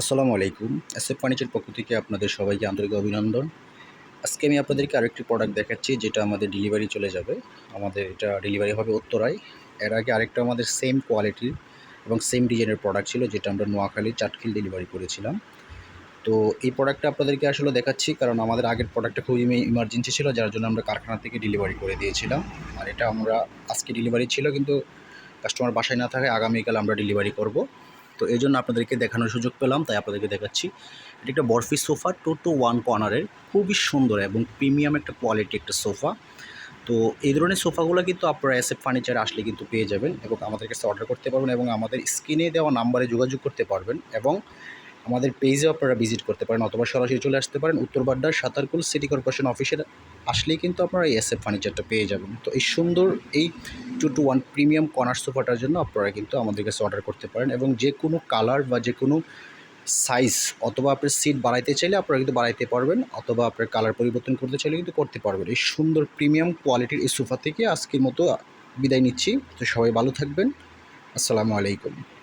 আসসালামু আলাইকুম। F furniture পক্ষ থেকে আপনাদের সবাইকে আন্তরিক অভিনন্দন। আজকে আমি আপনাদেরকে আরেকটি প্রোডাক্ট দেখাচ্ছি, যেটা আমাদের ডেলিভারি চলে যাবে। আমাদের এটা ডেলিভারি হবে উত্তরায়। এর আগে আরেকটা আমাদের সেম কোয়ালিটির এবং সেম ডিজাইনের প্রোডাক্ট ছিল, যেটা আমরা নোয়াখালী চাটখিল ডেলিভারি করেছিলাম। তো এই প্রোডাক্টটা আপনাদেরকে আসলে দেখাচ্ছি, কারণ আমাদের আগের প্রোডাক্টটা খুবই ইমার্জেন্সি ছিল, যার জন্য আমরা কারখানা থেকে ডেলিভারি করে দিয়েছিলাম। আর এটা আমরা আজকে ডেলিভারি ছিল, কিন্তু কাস্টমার বাসায় না থাকে আগামীকাল আমরা ডেলিভারি করব। তো এই জন্য আপনাদেরকে দেখানোর সুযোগ পেলাম, তাই আপনাদেরকে দেখাচ্ছি। এটা একটা barfi sofa two two one কর্নারের। খুবই সুন্দর এবং প্রিমিয়াম একটা কোয়ালিটি একটা সোফা। তো এই ধরনের সোফাগুলো কিন্তু আপনারা এসএফ ফার্নিচার আসলে কিন্তু পেয়ে যাবেন এবং আমাদের কাছে অর্ডার করতে পারবেন এবং আমাদের স্ক্রিনে দেওয়া নাম্বারে যোগাযোগ করতে পারবেন এবং আমাদের পেজেও আপনারা ভিজিট করতে পারেন অথবা সরাসরি চলে আসতে পারেন। উত্তর বাড্ডার সাঁতারকুল সিটি কর্পোরেশন অফিসের আসলেই কিন্তু আপনারা এই এসএফ ফার্নিচারটা পেয়ে যাবেন। তো এই সুন্দর এই two two one premium corner সোফাটার জন্য আপনারা কিন্তু আমাদের কাছে অর্ডার করতে পারেন এবং যে কোনো কালার বা যে কোনো সাইজ অথবা আপনার সিট বাড়াইতে চাইলে আপনারা কিন্তু বাড়াইতে পারবেন অথবা আপনার কালার পরিবর্তন করতে চাইলে কিন্তু করতে পারবেন। এই সুন্দর প্রিমিয়াম কোয়ালিটির এই সোফা থেকে আজকের মতো বিদায় নিচ্ছি। তো সবাই ভালো থাকবেন। আসসালামু আলাইকুম।